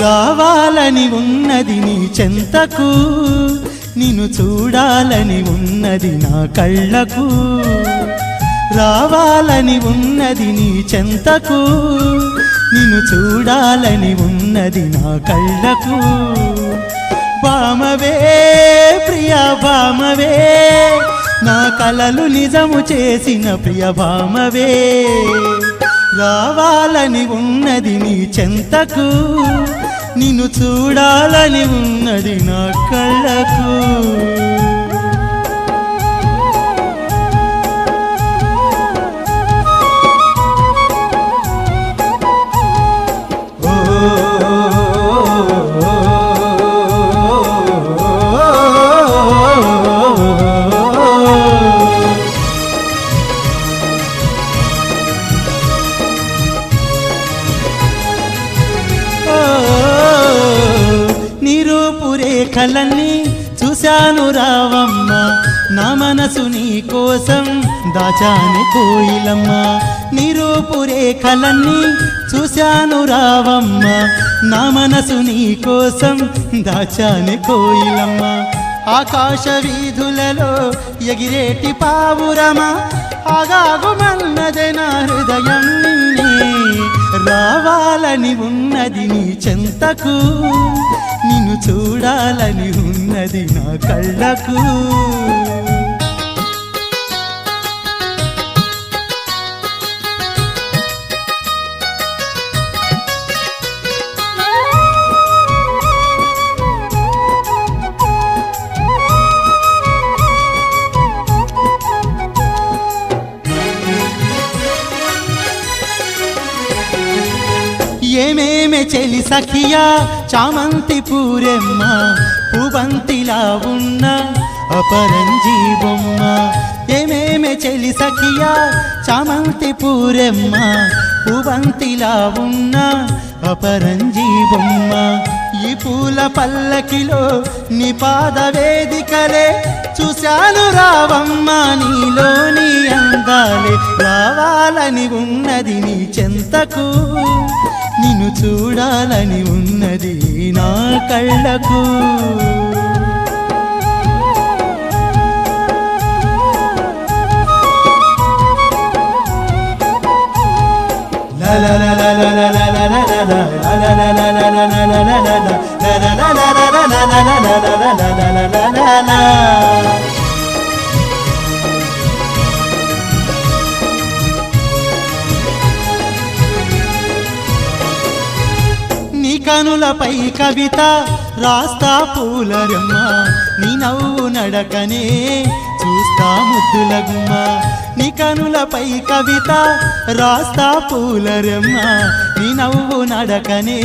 రావాలని ఉన్నది నీ చెంతకు నిన్ను చూడాలని ఉన్నది నా కళ్ళకు. రావాలని ఉన్నది నీ చెంతకు నిన్ను చూడాలని ఉన్నది నా కళ్ళకు. బామవే ప్రియ బామవే నా కలలు నిజము చేసిన ప్రియ బామవే. రావాలని ఉన్నది నీ చెంతకు నిన్ను చూడాలని ఉన్నది నా కళ్ళకు. నిరూపురేఖలన్నీ చూశాను రావమ్మ. నా మనసు నీ కోసం దాచాని కోయిలమ్మ. నిరూపురేఖలన్నీ చూశాను రావమ్మ. నా మనసు నీ కోసం దాచాని కోయిలమ్మ. ఆకాశ వీధులలో ఎగిరేటి పావురమా? ఆగాగుమన్నదే నా హృదయం. చూడాలని ఉన్నది నీ చెంతకు. నిన్ను చూడాలని ఉన్నది నా కళ్ళకు. ఏమేమే చెలి సఖియా? చామంతి పూరెమ్మ పువంతిలా ఉన్న అపరంజీ బొమ్మ ఏమేమే చెలి సఖియా? చామంతి పూరెమ్మ పువంతిలా ఉన్న అపరంజీ బొమ్మ ఈ పూల పల్లకిలో నీ పాద వేదికలే చూశాను రావమ్మ నీలోని అందాలే. చూడాలని ఉన్నది నీ చెంతకు నిన్ను చూడాలని ఉన్నది నా కళ్ళకు నీ కనులపై కవిత రాస్తా పూలరమ్మ. నీ నవ్వు నడకనే చూస్తా ముద్దులగుమ్మ. నీ కనులపై కవిత రాస్తా పూలరమ్మ. నీ నవ్వు నడకనే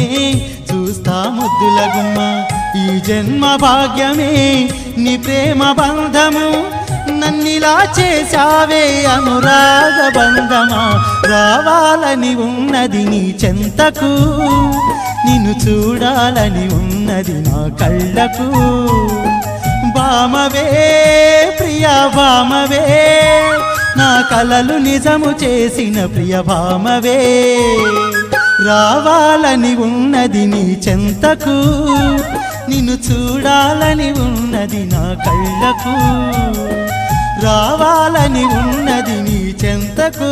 చూస్తా ముద్దులగుమ్మ. ఈ జన్మ భాగ్యమే నీ ప్రేమ బంధము. నన్నిలా చేశావే అనురాగ బంధమా. రావాలని ఉన్నది నీ చెంతకు. నిన్ను చూడాలని ఉన్నది నా కళ్ళకు. బామవే ప్రియ బామవే నా కలలు నిజము చేసిన ప్రియ భామవే రావాలని ఉన్నది నీ చెంతకు నిన్ను చూడాలని ఉన్నది నా కళ్ళకు. రావాలని ఉన్నది నీ చెంతకు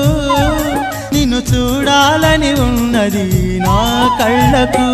నిన్ను చూడాలని ఉన్నది నా కళ్ళకు.